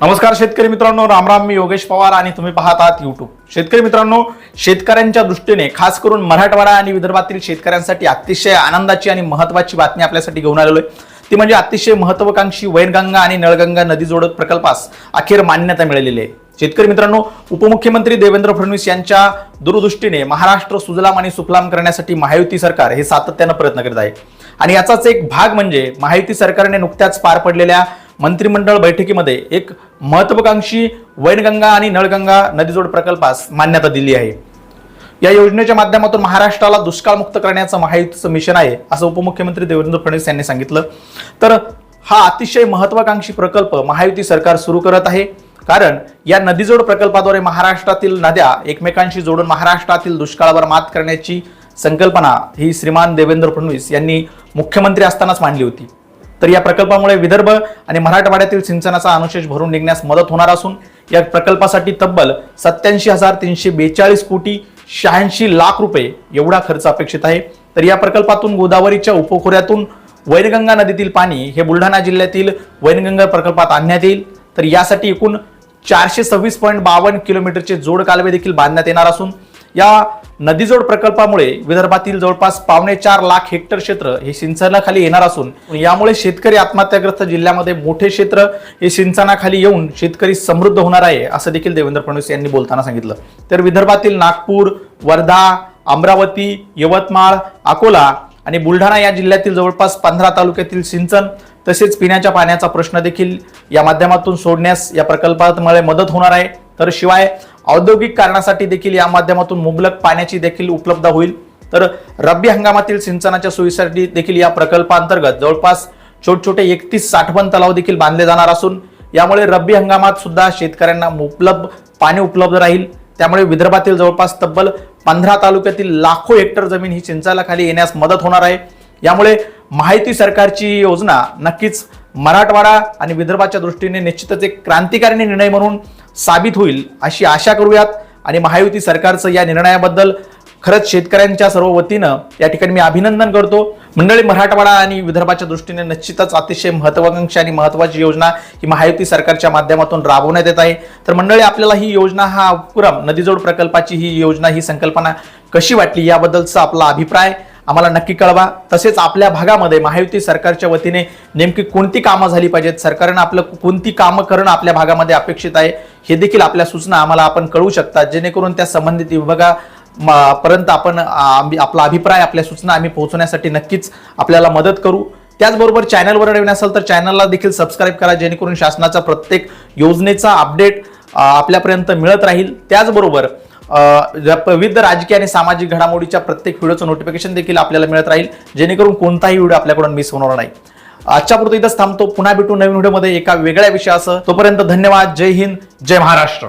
नमस्कार शेतकरी मित्रांनो रामराम मी योगेश पवार आणि तुम्ही पाहत आहात युट्यूब शेतकरी मित्रांनो शेतकऱ्यांच्या दृष्टीने खास करून मराठवाडा आणि विदर्भातील शेतकऱ्यांसाठी अतिशय आनंदाची आणि महत्वाची बातमी आपल्यासाठी घेऊन आलेलो आहे. ती म्हणजे अतिशय महत्वाकांक्षी वैनगंगा आणि नळगंगा नदी जोडत प्रकल्पास अखेर मान्यता मिळालेली आहे. शेतकरी मित्रांनो उपमुख्यमंत्री देवेंद्र फडणवीस यांच्या दूरदृष्टीने महाराष्ट्र सुजलाम आणि सुफलाम करण्यासाठी महायुती सरकार हे सातत्यानं प्रयत्न करत आहे. आणि याचाच एक भाग म्हणजे महायुती सरकारने नुकत्याच पार पडलेल्या मंत्रिमंडळ बैठकीमध्ये एक महत्वाकांक्षी वैनगंगा आणि नळगंगा नदीजोड प्रकल्पास मान्यता दिली आहे. या योजनेच्या माध्यमातून महाराष्ट्राला दुष्काळमुक्त करण्याचं महायुतीचं मिशन आहे असं उपमुख्यमंत्री देवेंद्र फडणवीस यांनी सांगितलं. तर हा अतिशय महत्वाकांक्षी प्रकल्प महायुती सरकार सुरू करत आहे. कारण या नदीजोड प्रकल्पाद्वारे महाराष्ट्रातील नद्या एकमेकांशी जोडून महाराष्ट्रातील दुष्काळावर मात करण्याची संकल्पना ही श्रीमान देवेंद्र फडणवीस यांनी मुख्यमंत्री असतानाच मांडली होती. तर या प्रकल्पामुळे विदर्भ आणि मराठवाड्यातील सिंचनाचा अनुशेष भरून निघण्यास मदत होणार असून या प्रकल्पासाठी तब्बल सत्याऐंशी हजार तीनशे बेचाळीस कोटी शहाऐंशी लाख रुपये एवढा खर्च अपेक्षित आहे. तर या प्रकल्पातून गोदावरीच्या उपखोऱ्यातून वैनगंगा नदीतील पाणी हे बुलढाणा जिल्ह्यातील वैनगंगा प्रकल्पात आणण्यात येईल. तर यासाठी एकूण चारशे सव्वीस पॉईंट बावन्न किलोमीटरचे जोड कालवे देखील बांधण्यात येणार असून या नदीजोड प्रकल्पामुळे विदर्भातील जवळपास पावणे चार लाख हेक्टर क्षेत्र हे सिंचनाखाली येणार असून यामुळे शेतकरी आत्महत्याग्रस्त जिल्ह्यामध्ये मोठे क्षेत्र हे सिंचनाखाली येऊन शेतकरी समृद्ध होणार आहे असं देखील देवेंद्र फडणवीस यांनी बोलताना सांगितलं. तर विदर्भातील नागपूर वर्धा अमरावती यवतमाळ अकोला आणि बुलढाणा या जिल्ह्यातील जवळपास पंधरा तालुक्यातील सिंचन तसेच पिण्याच्या पाण्याचा प्रश्न देखील या माध्यमातून सोडण्यास या प्रकल्पामुळे मदत होणार आहे. तर शिवाय औद्योगिक कारणासाठी देखील या माध्यमातून मुबलक पाण्याची देखील उपलब्ध होईल. तर रब्बी हंगामातील सिंचनाच्या सोयीसाठी देखील या प्रकल्पांतर्गत जवळपास छोटे छोटे एकतीस साठवण तलाव देखील बांधले जाणार असून यामुळे रब्बी हंगामात सुद्धा शेतकऱ्यांना उपलब्ध पाणी उपलब्ध राहील. त्यामुळे विदर्भातील जवळपास तब्बल पंधरा तालुक्यातील लाखो हेक्टर जमीन ही सिंचायला खाली येण्यास मदत होणार आहे. यामुळे माहिती सरकारची योजना नक्कीच मराठवाडा आणि विदर्भाच्या दृष्टीने निश्चितच एक क्रांतिकारी निर्णय म्हणून साबित होईल अशी आशा करूयात. आणि महायुती सरकारचं या निर्णयाबद्दल खरंच शेतकऱ्यांच्या सर्व वतीनं या ठिकाणी मी अभिनंदन करतो. मंडळी मराठवाडा आणि विदर्भाच्या दृष्टीने निश्चितच अतिशय महत्वाकांक्षी आणि महत्वाची योजना ही महायुती सरकारच्या माध्यमातून राबवण्यात येत आहे. तर मंडळी आपल्याला ही योजना हा उपक्रम नदीजोड प्रकल्पाची ही योजना ही संकल्पना कशी वाटली याबद्दलचा आपला अभिप्राय आम्हाला नक्की कळवा. तसेच आपल्या भागामध्ये महायुती सरकारच्या वतीने नेमकी कोणती कामं झाली पाहिजेत? सरकारनं आपलं कोणती कामं करणं आपल्या भागामध्ये अपेक्षित आहे? हे देखील आपल्या सूचना आम्हाला आपण कळवू शकता. जेणेकरून त्या संबंधित विभागा म- पर्यंत आपण आपला अभिप्राय आपल्या सूचना आम्ही पोहोचवण्यासाठी नक्कीच आपल्याला मदत करू. त्याचबरोबर चॅनलवर नवीन असेल तर चॅनलला देखील सबस्क्राईब करा जेणेकरून शासनाचा प्रत्येक योजनेचा अपडेट आपल्यापर्यंत मिळत राहील. त्याचबरोबर विविध राजकीय आणि सामाजिक घडामोडीच्या प्रत्येक व्हिडिओचं नोटिफिकेशन देखील आपल्याला मिळत राहील जेणेकरून कोणताही व्हिडिओ आपल्याकडून मिस होणार नाही. आजच्या पुरतं इथंच थांबतो. पुन्हा भेटू नवीन व्हिडिओमध्ये एका वेगळ्या विषयासह. तोपर्यंत धन्यवाद. जय हिंद. जय महाराष्ट्र.